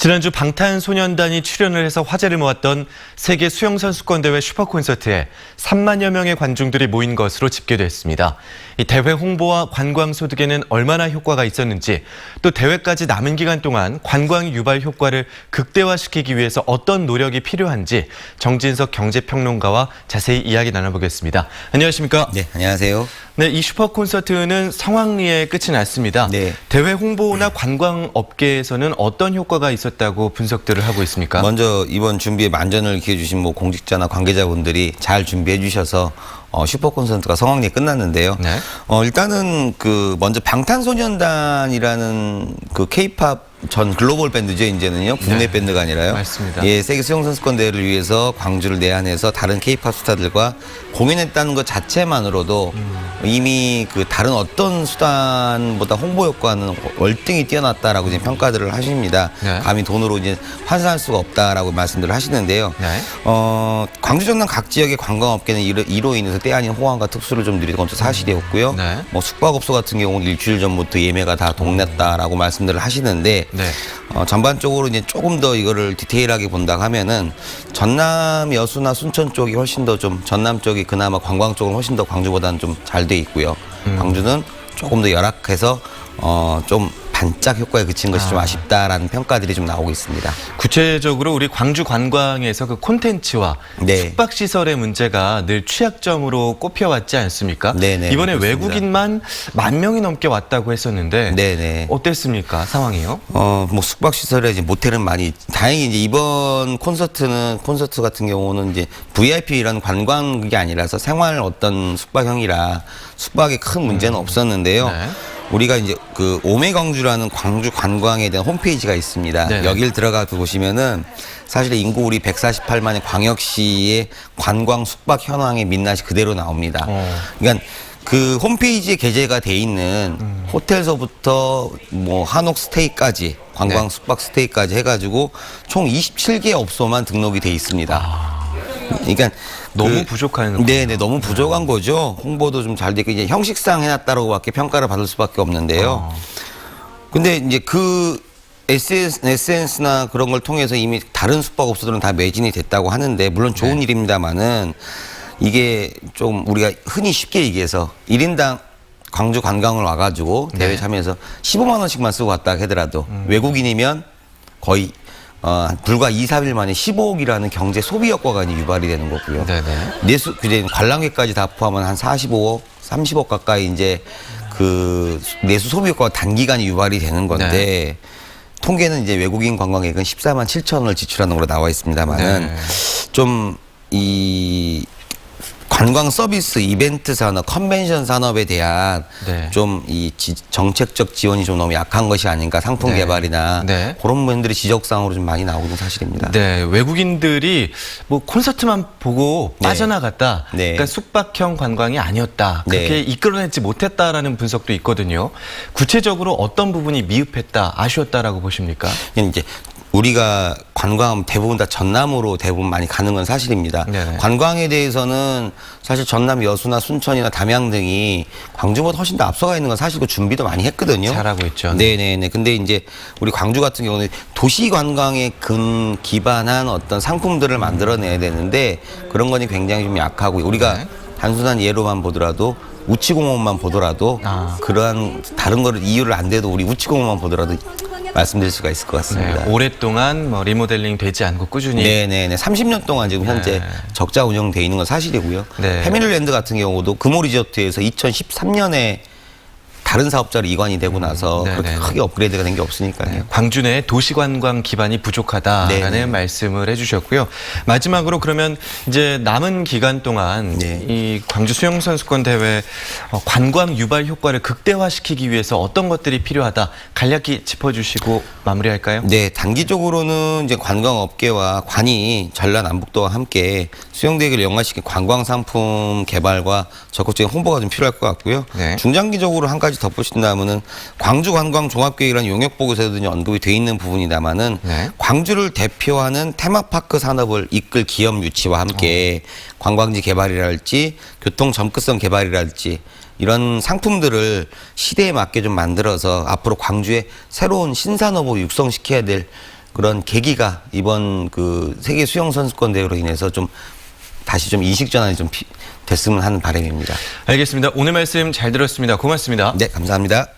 지난주 방탄소년단이 출연을 해서 화제를 모았던 세계 수영선수권대회 슈퍼콘서트에 3만여 명의 관중들이 모인 것으로 집계됐습니다. 이 대회 홍보와 관광 소득에는 얼마나 효과가 있었는지 또 대회까지 남은 기간 동안 관광 유발 효과를 극대화시키기 위해서 어떤 노력이 필요한지 정진석 경제평론가와 자세히 이야기 나눠보겠습니다. 안녕하십니까? 네, 안녕하세요. 네, 이 슈퍼 콘서트는 성황리에 끝이 났습니다. 네. 대회 홍보나 관광 업계에서는 어떤 효과가 있었다고 분석들을 하고 있습니까? 먼저 이번 준비에 만전을 기해 주신 뭐 공직자나 관계자분들이 잘 준비해 주셔서 어, 슈퍼 콘서트가 성황리에 끝났는데요. 네. 어, 일단은 그 먼저 방탄소년단이라는 그 케이팝 전 글로벌 밴드죠 이제는요 국내 네. 밴드가 아니라요. 맞습니다. 예, 세계 수영 선수권 대회를 위해서 광주를 내한해서 다른 케이팝 스타들과 공연했다는 것 자체만으로도 이미 그 다른 어떤 수단보다 홍보 효과는 월등히 뛰어났다라고 이제 평가들을 하십니다. 네. 감히 돈으로 이제 환산할 수가 없다라고 말씀들을 하시는데요. 네. 어, 광주 전남 각 지역의 관광업계는 이로, 이로 인해서 때 아닌 호황과 특수를 좀 누리는 것도 사실이었고요. 네. 뭐 숙박업소 같은 경우는 일주일 전부터 예매가 다 동났다라고 말씀들을 하시는데 네. 어, 전반적으로 이제 조금 더 이거를 디테일하게 본다 하면은 전남 여수나 순천 쪽이 훨씬 더 좀 전남 쪽이 그나마 관광 쪽은 훨씬 더 광주보다는 좀 잘 돼 있고요. 음. 광주는 조금 더 열악해서 어, 좀 반짝 효과에 그친 것이 좀 아쉽다라는 평가들이 좀 나오고 있습니다. 구체적으로 우리 광주 관광에서 그 콘텐츠와 네. 숙박 시설의 문제가 늘 취약점으로 꼽혀왔지 않습니까? 네네, 이번에 그렇습니다. 외국인만 만 명이 넘게 왔다고 했었는데 네네. 어땠습니까 상황이요? 어, 뭐 숙박 시설에 이제 모텔은 많이 다행히 이제 이번 콘서트는 콘서트 같은 경우는 이제 VIP라는 관광객이 아니라서 생활 어떤 숙박형이라 숙박에 큰 문제는 없었는데요. 네. 우리가 이제 그 오메광주라는 광주 관광에 대한 홈페이지가 있습니다. 네네. 여길 들어가 보시면은 사실 인구 우리 148만의 광역시의 관광 숙박 현황의 민낯이 그대로 나옵니다. 어. 그러니까 그 홈페이지에 게재가 돼 있는 호텔서부터 뭐 한옥 스테이까지 관광 네. 숙박 스테이까지 해가지고 총 27개 업소만 등록이 돼 있습니다. 그러니까 너무 부족한 거군요. 네네 너무 부족한 거죠. 홍보도 좀 잘 되고 이제 형식상 해놨다라고밖에 평가를 받을 수밖에 없는데요. 어. 근데 이제 그 SNS, SNS나 그런 걸 통해서 이미 다른 숙박업소들은 다 매진이 됐다고 하는데 물론 좋은 네. 일입니다만은 이게 좀 우리가 흔히 쉽게 얘기해서 1인당 광주 관광을 와가지고 대회 네. 참여해서 15만 원씩만 쓰고 갔다 하더라도 음. 외국인이면 거의 어, 불과 2, 3일 만에 15억이라는 경제 소비 효과가 이제 유발이 되는 거고요. 네네. 내수 그제 관람객까지 다 포함하면 한 45억, 30억 가까이 이제 그 내수 소비 효과가 단기간에 유발이 되는 건데 네. 통계는 이제 외국인 관광객은 14만 7천 원을 지출하는 걸로 나와 있습니다만은 네. 좀이 관광 서비스 이벤트 산업, 컨벤션 산업에 대한 네. 좀 이 정책적 지원이 좀 너무 약한 것이 아닌가 상품 네. 개발이나 네. 그런 부분들이 지적사항으로 좀 많이 나오는 사실입니다. 네, 외국인들이 뭐 콘서트만 보고 네. 빠져나갔다. 네. 그러니까 숙박형 관광이 아니었다. 그렇게 네. 이끌어내지 못했다라는 분석도 있거든요. 구체적으로 어떤 부분이 미흡했다, 아쉬웠다라고 보십니까? 이제 우리가 관광 대부분 다 전남으로 대부분 많이 가는 건 사실입니다. 네네. 관광에 대해서는 사실 전남 여수나 순천이나 담양 등이 광주보다 훨씬 더 앞서가 있는 건 사실고 준비도 많이 했거든요. 잘하고 있죠. 네네네. 근데 이제 우리 광주 같은 경우는 도시 관광에 근 기반한 어떤 상품들을 만들어내야 되는데 그런 거니 굉장히 좀 약하고 우리가 네. 단순한 예로만 보더라도 우치공원만 보더라도 아. 그러한 다른 거를 이유를 안 돼도 우리 우치공원만 보더라도 말씀드릴 수가 있을 것 같습니다. 네, 오랫동안 뭐 리모델링 되지 않고 꾸준히 네네네. 30년 동안 지금 현재 네. 적자 운영돼 있는 건 사실이고요. 네. 패밀리랜드 같은 경우도 금호 리조트에서 2013년에 다른 사업자로 이관이 되고 나서 네, 그렇게 네. 크게 업그레이드가 된 게 없으니까요. 네, 광주 내 도시관광 기반이 부족하다라는 네네. 말씀을 해주셨고요. 마지막으로 그러면 이제 남은 기간 동안 네. 이 광주 수영 선수권 대회 어, 관광 유발 효과를 극대화시키기 위해서 어떤 것들이 필요하다 간략히 짚어주시고 마무리할까요? 네, 단기적으로는 이제 관광업계와 관이 전라남북도와 함께 수영 대회를 연관시킨 관광 상품 개발과 적극적인 홍보가 좀 필요할 것 같고요. 네. 중장기적으로 한 가지 덧붙인다면은 광주 관광 종합계획이라는 용역 보고서에도 언급이 돼 있는 부분이다만은 네. 광주를 대표하는 테마파크 산업을 이끌 기업 유치와 함께 관광지 개발이랄지 교통 점크성 개발이랄지 이런 상품들을 시대에 맞게 좀 만들어서 앞으로 광주에 새로운 신산업을 육성시켜야 될 그런 계기가 이번 그 세계 수영 선수권 대회로 인해서 좀 다시 좀 인식 전환이 좀 피- 됐으면 하는 바람입니다. 알겠습니다. 오늘 말씀 잘 들었습니다. 고맙습니다. 네, 감사합니다.